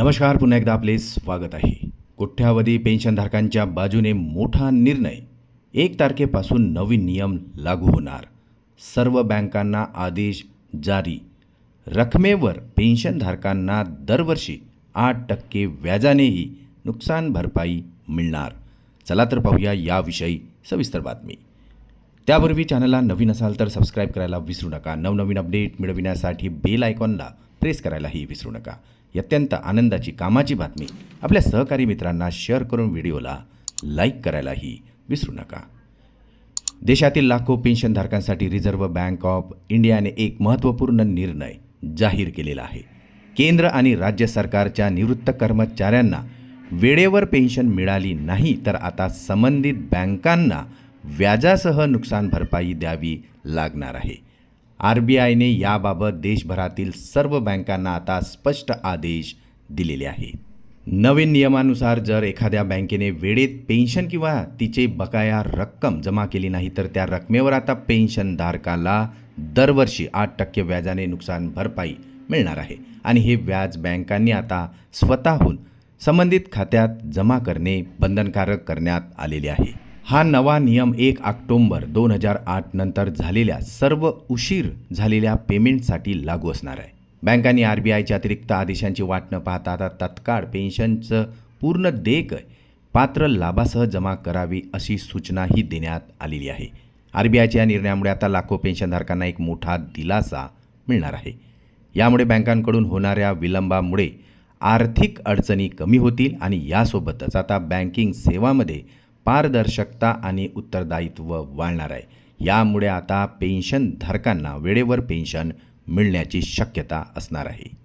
नमस्कार पुन्हा एकदा आपले स्वागत आहे. कोट्यावधी पेन्शनधारकांच्या बाजूने मोठा निर्णय. एक तारखेपासून नवीन नियम लागू होणार. सर्व बँकांना आदेश जारी. रकमेवर पेन्शनधारकांना दरवर्षी आठ टक्के व्याजानेही नुकसान भरपाई मिळणार. चला तर पाहूया याविषयी सविस्तर बातमी. त्यापूर्वी चॅनलला नवीन असाल तर सबस्क्राईब करायला विसरू नका. नवनवीन अपडेट मिळविण्यासाठी बेल आयकॉनला प्रेस करायलाही विसरू नका. ही अत्यंत आनंदाची कामाची बातमी. आपल्या सहकारी मित्रांना शेअर करून व्हिडिओला लाईक करायलाही विसरू नका. देशातील लाखो पेन्शनधारकांसाठी रिझर्व्ह बँक ऑफ इंडियाने एक महत्त्वपूर्ण निर्णय जाहीर केलेला आहे. केंद्र आणि राज्य सरकारच्या निवृत्त कर्मचाऱ्यांना वेळेवर पेन्शन मिळाली नाही तर आता संबंधित बँकांना व्याजासह नुकसान भरपाई द्यावी लागणार आहे. आर बी आयने याबाबत देशभरातील सर्व बँकांना आता स्पष्ट आदेश दिलेले आहे नवीन नियमानुसार जर एखाद्या बँकेने वेळेत पेन्शन किंवा तिचे बकाया रक्कम जमा केली नाही तर त्या रकमेवर आता पेन्शनधारकाला दरवर्षी आठ टक्के व्याजाने नुकसान भरपाई मिळणार आहे. आणि हे व्याज बँकांनी आता स्वतःहून संबंधित खात्यात जमा करणे बंधनकारक करण्यात आलेले आहे. हा नवा नियम एक ऑक्टोंबर दोन हजार आठ नंतर झालेल्या सर्व उशीर झालेल्या पेमेंटसाठी लागू असणार आहे. बँकांनी आर बी आयच्या अतिरिक्त आदेशांची वाट न पाहता आता तत्काळ पेन्शनचं पूर्ण देयक पात्र लाभासह जमा करावी अशी सूचनाही देण्यात आलेली आहे. आर बी आयच्या या निर्णयामुळे आता लाखो पेन्शनधारकांना एक मोठा दिलासा मिळणार आहे. यामुळे बँकांकडून होणाऱ्या विलंबामुळे आर्थिक अडचणी कमी होतील आणि यासोबतच आता बँकिंग सेवामध्ये पारदर्शकता आणि उत्तरदायित्व वाढणार आहे. यामुळे आता पेन्शनधारकांना वेळेवर पेन्शन मिळण्याची शक्यता असणार आहे.